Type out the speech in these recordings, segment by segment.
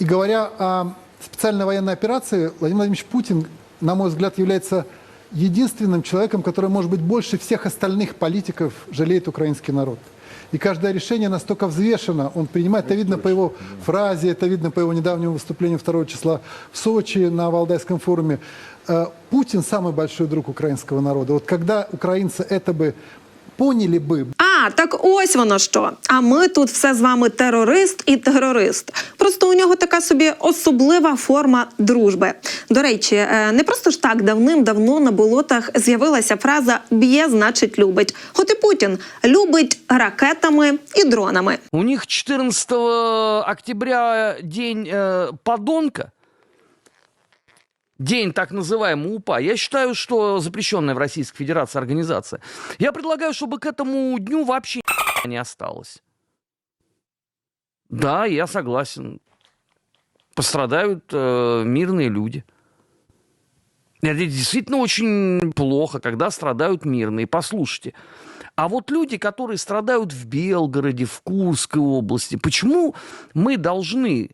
И говоря о специальной военной операции, Владимир Владимирович Путин, на мой взгляд, является единственным человеком, который, может быть, больше всех остальных политиков жалеет украинский народ. И каждое решение настолько взвешено, он принимает, это видно по его фразе, это видно по его недавнему выступлению 2 числа в Сочи на Валдайском форуме. Э, Путин самый большой друг украинского народа. Вот когда украинцы это бы поняли бы, Так ось воно що. А ми тут все з вами терорист і терорист. Просто у нього така собі особлива форма дружби. До речі, е, не просто ж так давним-давно на болотах з'явилася фраза б'є, значить любить. От і Путін любить ракетами і дронами. У них 14 октября день э, подонка. День так называемый УПА. Я считаю, что запрещенная в Российской Федерации организация. Я предлагаю, чтобы к этому дню вообще не осталось. Да, я согласен. Пострадают э, мирные люди. Это действительно очень плохо, когда страдают мирные. Послушайте, а вот люди, которые страдают в Белгороде, в Курской области, почему мы должны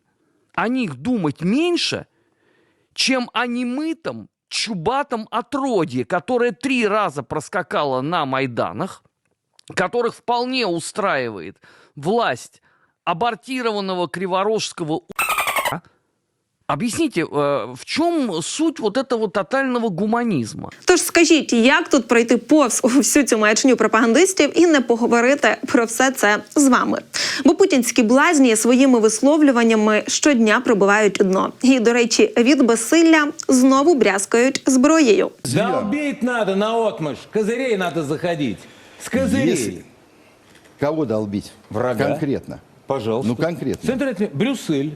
о них думать меньше, чем о немытом, чубатом отродье, которое три раза проскакало на Майданах, которых вполне устраивает власть абортированного криворожского у**а? Объясните, э, в чем суть вот этого тотального гуманизма? Тож скажіть, як тут пройти повз всю цю маячню пропагандистів і не поговорити про все це з вами? Бо путінські блазні своїми висловлюваннями щодня пробивають дно. І, до речі, від безсилля знову брязкають зброєю. Долбить надо на отмышь, козырей надо заходить. С козырей. Если- Кого долбить? Врага. Конкретно. Пожалуйста. Ну, конкретно. Центр отме- Брюссель,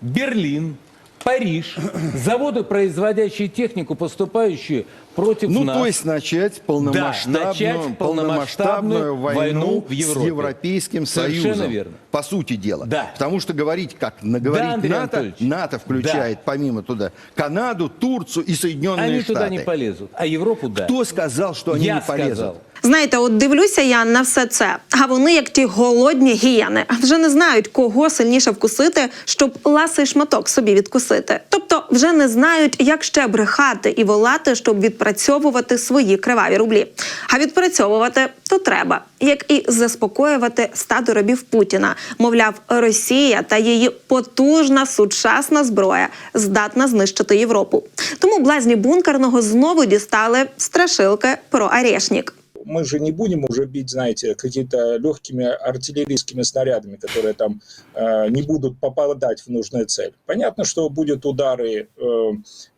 Берлин, Париж, заводы, производящие технику, поступающие против Ну, нас. то есть начать полномасштабную, начать полномасштабную полномасштабную войну, войну в Европе. с Европейским Совершенно Союзом. верно. По сути дела. Да. Потому что говорить, как наговорить Да, Андрей НАТО, Анатольевич. НАТО включает помимо туда Канаду, Турцию и Соединенные Они Штаты. туда не полезут, а Европу да. Кто сказал, что они Я не полезут? сказал. Знаєте, от дивлюся я на все це, а вони, як ті голодні гіяни, вже не знають, кого сильніше вкусити, щоб ласий шматок собі відкусити. Тобто вже не знають, як ще брехати і волати, щоб відпрацьовувати свої криваві рублі. А відпрацьовувати то треба, як і заспокоювати стадо рабів Путіна. Мовляв, Росія та її потужна сучасна зброя здатна знищити Європу. Тому блазні бункерного знову дістали страшилки про Орешнік. Мы же не будем уже бить, знаете, какими-то легкими артиллерийскими снарядами, которые там э, не будут попадать в нужную цель. Понятно, что будут удары э,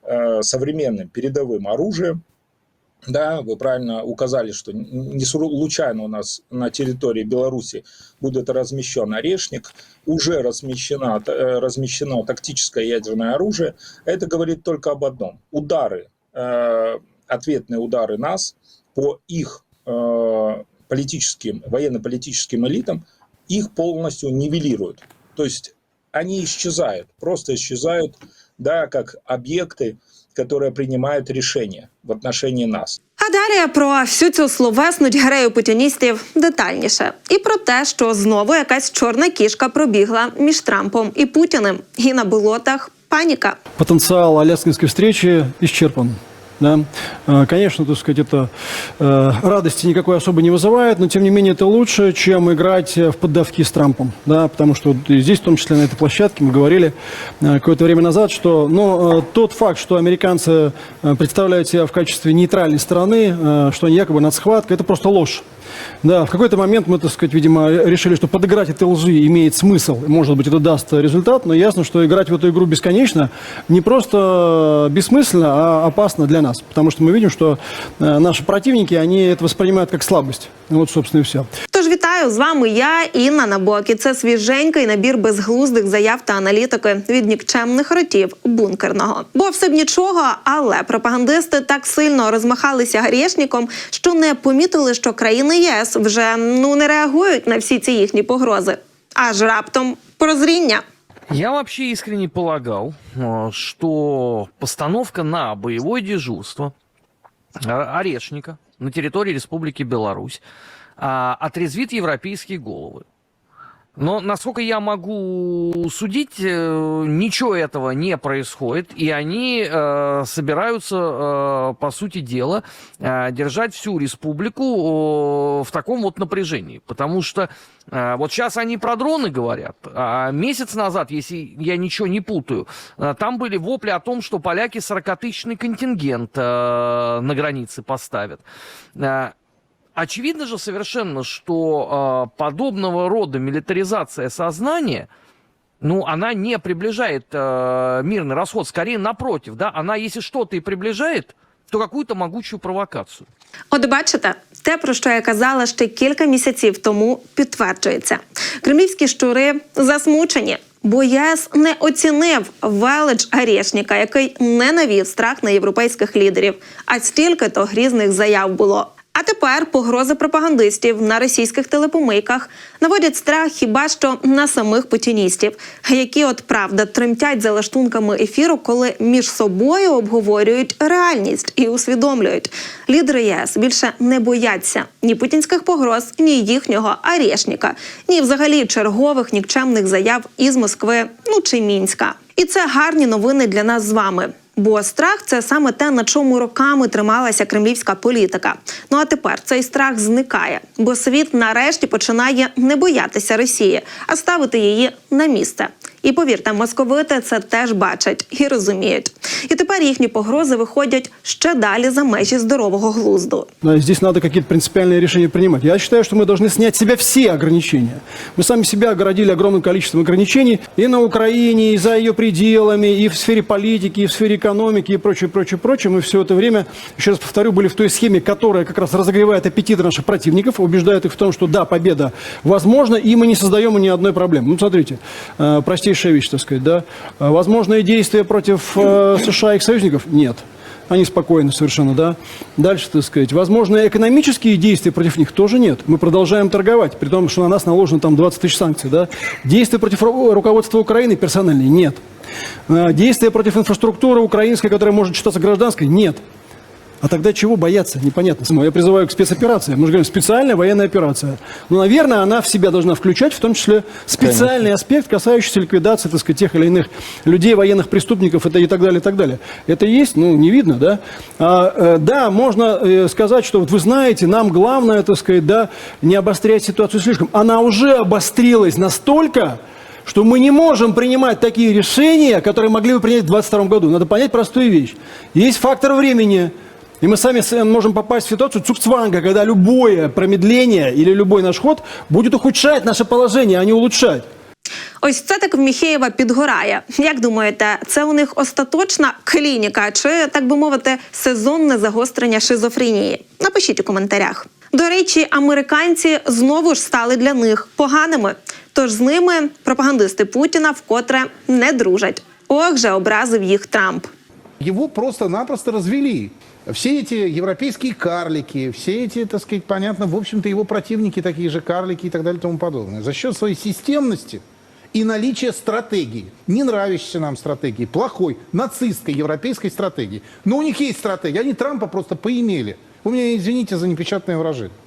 э, современным передовым оружием. Да, вы правильно указали, что не случайно у нас на территории Беларуси будет размещен орешник, уже размещено, э, размещено тактическое ядерное оружие. Это говорит только об одном. Удары, э, ответные удары нас по их политическим, военно-политическим элитам, их полностью нивелируют. То есть они исчезают, просто исчезают, да, как объекты, которые принимают решения в отношении нас. А далі про всю цю словесну грею путіністів детальніше. І про те, що знову якась чорна кішка пробігла між Трампом і Путіним. І на болотах паніка. потенциал Аляскинской встречи исчерпан. Да? Э, Конечно, так сказать, это э, радости никакой особо не вызывает, но тем не менее это лучше, чем играть э, в поддавки с Трампом. Да? Потому что вот и здесь, в том числе на этой площадке, мы говорили э, какое-то время назад, что ну, э, тот факт, что американцы э, представляют себя в качестве нейтральной стороны, э, что они якобы над схваткой, это просто ложь. Да, в какой-то момент мы, так сказать, видимо, решили, что подыграть этой лжи имеет смысл. Может быть, это даст результат, но ясно, что играть в эту игру бесконечно не просто бессмысленно, а опасно для нас. Потому что мы видим, что э, наши противники, они это воспринимают как слабость. Вот, собственно, и все. Тож вітаю з вами я, Інна Набокі. Це свіженький набір безглуздих заяв та аналітики від нікчемних ротів бункерного. Бо все б нічого, але пропагандисти так сильно розмахалися грішником, що не помітили, що країни ЄС вже ну не реагують на всі ці їхні погрози. Аж раптом прозріння. Я вообще искренне полагал, э, что постановка на боевое дежурство э, Орешника на территории Республики Беларусь а, отрезвит европейские головы. Но, насколько я могу судить, э, ничего этого не происходит, и они э, собираются, э, по сути дела, э, держать всю республику в таком вот напряжении. Потому что э, вот сейчас они про дроны говорят, а месяц назад, если я ничего не путаю, э, там были вопли о том, что поляки 40-тысячный контингент на границе поставят. Э, Очевидно же совершенно, что э, подобного рода милитаризация сознания, ну, она не приближает э, мирный расход, скорее напротив, да, она если что-то и приближает, то какую-то могучую провокацию. От бачите, те, про що я казала ще кілька місяців тому, підтверджується. Кремлівські щури засмучені. Бо ЄС не оцінив велич Арєшніка, який не навів страх на європейських лідерів, а стільки то грізних заяв було. а тепер погрози пропагандистів на російських телепомийках наводять страх хіба що на самих путіністів, які от правда тремтять за лаштунками ефіру, коли між собою обговорюють реальність і усвідомлюють. Лідери ЄС більше не бояться ні путінських погроз, ні їхнього арешніка, ні взагалі чергових нікчемних заяв із Москви, ну чи мінська. І це гарні новини для нас з вами. Бо страх це саме те, на чому роками трималася кремлівська політика. Ну а тепер цей страх зникає, бо світ нарешті починає не боятися Росії, а ставити її на місце. І повірте, московити це теж бачать і розуміють. І тепер їхні погрози виходять ще далі за межі здорового глузду. Да, Здесь надо какие-то принципиальные решения принимать. Я считаю, что мы должны снять с себя все ограничения. Мы сами себя оградили огромным количеством ограничений и на Украине, и за ее пределами, и в сфере политики, и в сфере экономики, и прочее, прочее, прочее. Мы все это время, еще раз повторю, были в той схеме, которая как раз разогревает аппетиты наших противников, убеждает их в том, что да, победа возможна, и мы не создаем ни одной проблемы. Ну, смотрите, э, простейшая вещь, так сказать, да. Э, Возможные действия против э, США и их союзников? Нет. Они спокойны совершенно, да. Дальше, так сказать, возможно, экономические действия против них тоже нет. Мы продолжаем торговать, при том, что на нас наложено там 20 тысяч санкций, да. Действия против ру- руководства Украины персональные? Нет. Э, Действия против инфраструктуры украинской, которая может считаться гражданской? Нет. А тогда чего бояться? Непонятно. Я призываю к спецоперации. Мы же говорим, специальная военная операция. Но, наверное, она в себя должна включать, в том числе, специальный аспект, касающийся ликвидации, так сказать, тех или иных людей, военных преступников это и так далее, и так далее. Это есть? Ну, не видно, да? А, э, да, можно э, сказать, что вот вы знаете, нам главное, так сказать, да, не обострять ситуацию слишком. Она уже обострилась настолько, что мы не можем принимать такие решения, которые могли бы принять в 2022 году. Надо понять простую вещь. Есть фактор времени. И мы сами с- можем попасть в ситуацию цукцванга, когда любое промедление или любой наш ход будет ухудшать наше положение, а не улучшать. Ось це так в Міхеєва підгорає. Як думаєте, це у них остаточна клініка, чи так би мовити, сезонне загострення шизофренії? Напишіть у коментарях. До речі, американці знову ж стали для них поганими. Тож з ними пропагандисти Путіна вкотре не дружать. Ох же образив їх Трамп. Его просто-напросто развели. Все эти европейские карлики, все эти, так сказать, понятно, в общем-то, его противники такие же карлики и так далее и тому подобное. За счет своей системности и наличия стратегии, не нравящейся нам стратегии, плохой, нацистской европейской стратегии. Но у них есть стратегия, они Трампа просто поимели. Вы меня извините за непечатное выражение.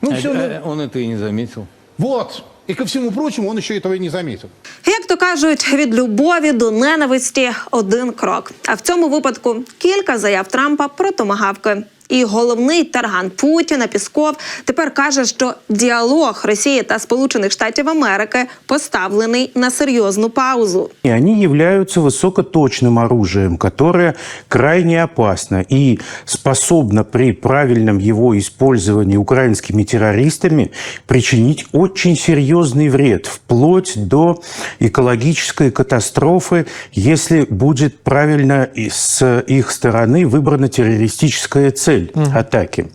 Ну, А- все, а он это и не заметил. Вот. И ко всему прочему, он еще этого и не заметил. Як то кажуть, від любові до ненависті один крок. А в цьому випадку кілька заяв Трампа про томагавки. І головний тарган Путіна Пісков тепер каже, що діалог Росії та Сполучених Штатів Америки поставлений на серйозну паузу. И они являются высокоточным оружием, которое крайне опасно и способно при правильном его использовании украинскими террористами причинить очень серьезный вред, вплоть до экологической катастрофы, если будет правильно и с их стороны выбрана террористическая цель атаки.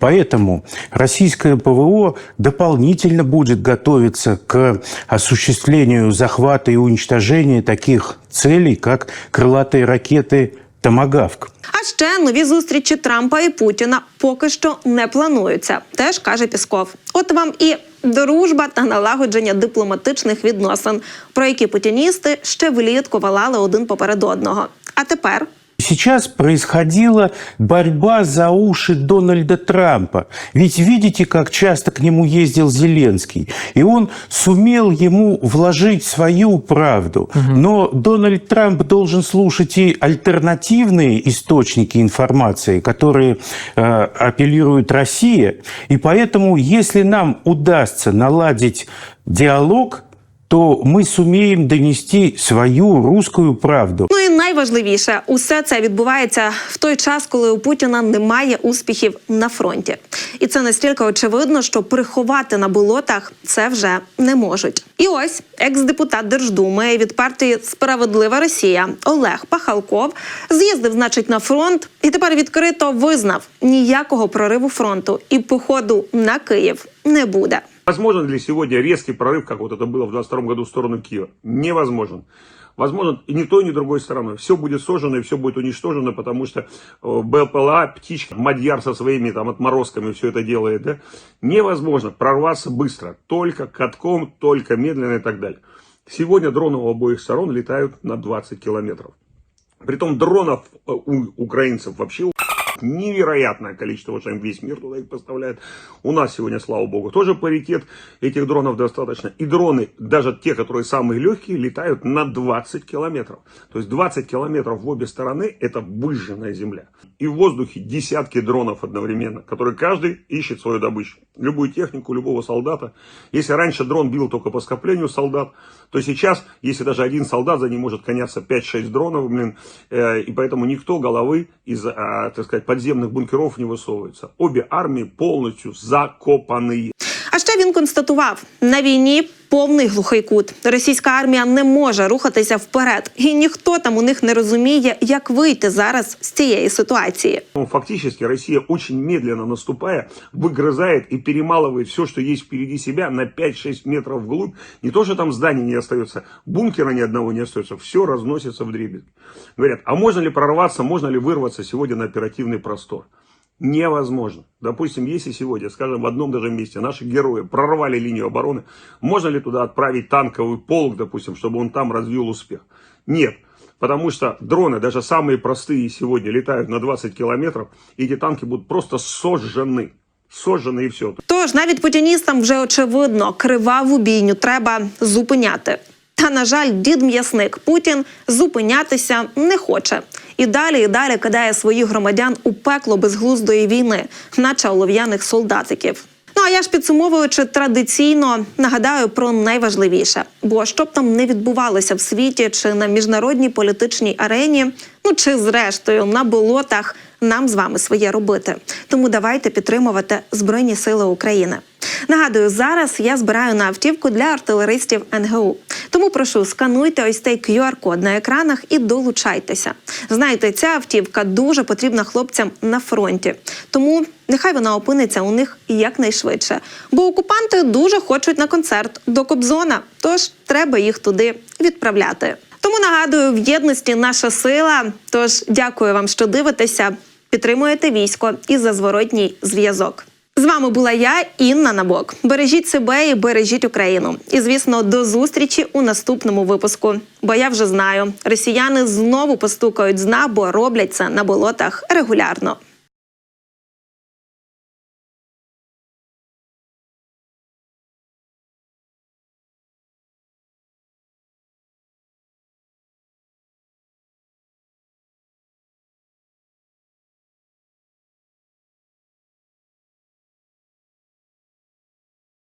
Поэтому российское ПВО дополнительно будет готовиться к осуществлению захвата и уничтожения таких целей, как крылатые ракеты «Томагавк». А ще нові зустрічі Трампа і Путіна поки що не плануються, теж каже Пісков. От вам і дружба та налагодження дипломатичних відносин, про які путіністи ще влітку валали один поперед одного. А тепер Сейчас происходила борьба за уши Дональда Трампа. Ведь видите, как часто к нему ездил Зеленский. И он сумел ему вложить свою правду. Но Дональд Трамп должен слушать и альтернативные источники информации, которые э, апеллирует Россия. И поэтому, если нам удастся наладить диалог, то мы сумеем донести свою русскую правду. Ну і найважливіше, усе це відбувається в той час, коли у Путіна немає успіхів на фронті, і це настільки очевидно, що приховати на болотах це вже не можуть. І ось екс-депутат Держдуми від партії Справедлива Росія Олег Пахалков з'їздив, значить, на фронт, і тепер відкрито визнав ніякого прориву фронту і походу на Київ не буде. Возможен ли сегодня резкий прорыв, как вот это было в 22 году в сторону Киева? Невозможен. Возможно, и ни той, ни другой стороной. Все будет сожжено и все будет уничтожено, потому что э, БПЛА, птичка, Мадьяр со своими там отморозками все это делает. Да? Невозможно прорваться быстро. Только катком, только медленно и так далее. Сегодня дроны у обоих сторон летают на 20 километров. Притом дронов э, у украинцев вообще невероятное количество, что им весь мир туда их поставляет. У нас сегодня, слава богу, тоже паритет этих дронов достаточно. И дроны, даже те, которые самые легкие, летают на 20 километров. То есть 20 километров в обе стороны – это выжженная земля. И в воздухе десятки дронов одновременно, которые каждый ищет свою добычу. Любую технику, любого солдата. Если раньше дрон бил только по скоплению солдат, то сейчас, если даже один солдат за ним может коняться 5-6 дронов, блин, э, и поэтому никто головы из, э, так сказать, подземных бункеров не высовывается. Обе армии полностью закопанные. А ще він констатував: на війні повний глухий кут. Російська армія не може рухатися вперед, і ніхто там у них не розуміє, як вийти зараз з цієї ситуації. Ну, Фактически Россия очень медленно наступая, выгрызает и перемалывает все, что есть впереди себя на 5-6 метров вглубь. Не то, что там зданий не остается, бункера ни одного не остается, все разносится в дребезги. Говорят, а можно ли прорваться, можно ли вырваться сегодня на оперативный простор? Невозможно. Допустим, если сегодня, скажем, в одном даже месте наши герои прорвали линию обороны, можно ли туда отправить танковый полк, допустим, чтобы он там развил успех? Нет. Потому что дроны, даже самые простые сегодня, летают на 20 километров, и эти танки будут просто сожжены. Сожжены и все. Тож навіть путіністам вже очевидно, криваву бійню треба зупиняти. Та на жаль, дід м'ясник Путін зупинятися не хоче і далі і далі кидає своїх громадян у пекло безглуздої війни, наче олов'яних солдатиків. Ну а я ж підсумовуючи традиційно нагадаю про найважливіше, бо щоб там не відбувалося в світі чи на міжнародній політичній арені, ну чи зрештою на болотах, нам з вами своє робити. Тому давайте підтримувати Збройні Сили України. Нагадую, зараз я збираю на автівку для артилеристів НГУ. Тому прошу скануйте ось цей QR-код на екранах і долучайтеся. Знаєте, ця автівка дуже потрібна хлопцям на фронті. Тому нехай вона опиниться у них якнайшвидше. Бо окупанти дуже хочуть на концерт до Кобзона, тож треба їх туди відправляти. Тому нагадую, в єдності наша сила. Тож дякую вам, що дивитеся, підтримуєте військо і за зворотній зв'язок. З вами була я, Інна Набок. Бережіть себе і бережіть Україну. І звісно, до зустрічі у наступному випуску. Бо я вже знаю, росіяни знову постукають з дна, бо роблять це на болотах регулярно.